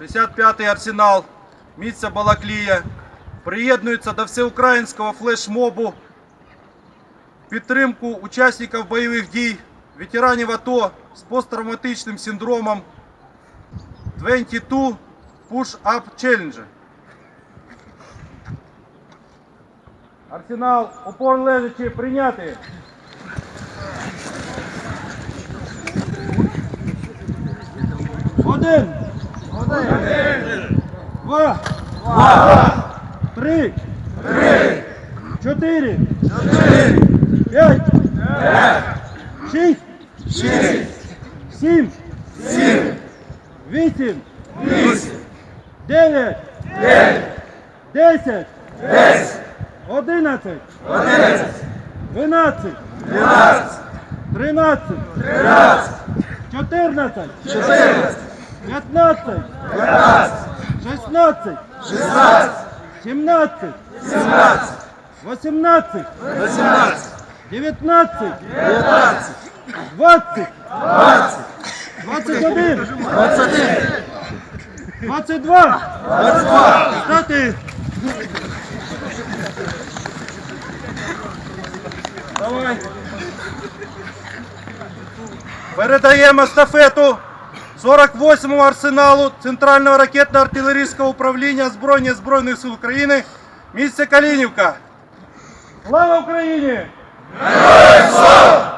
65-й арсенал місця Балаклія приєднується до всеукраїнського флешмобу підтримку учасників бойових дій, ветеранів АТО з посттравматичним синдромом 22 Push Up Challenge. Арсенал, опор лежачи, прийняти. Один. Два. Два. Три. Три. Чотири. Чотири. П'ять. П'ять. Шість. Шість. Сім. Сім. Вісім. Вісім. Дев'ять. Дев'ять. Десять. Десять. Одинадцять. Одинадцять. Дванадцять. Дванадцять. Тринадцять. Тринадцять. Чотирнадцять. Чотирнадцять. П'ятнадцять. П'ятнадцять. Шістнадцять. Шістнадцять. Сімнадцять. Сімнадцять. Вісімнадцять. Вісімнадцять. Дев'ятнадцять. Дев'ятнадцять. Двадцять. Двадцять. Двадцять один. Двадцять один. Двадцять два. Двадцять два. Стати. Давай. Передаємо естафету 48-му арсеналу Центрального ракетно-артилерійського управління Збройних Збройних сил України, місце Калінівка. Слава Україні! Героям слава!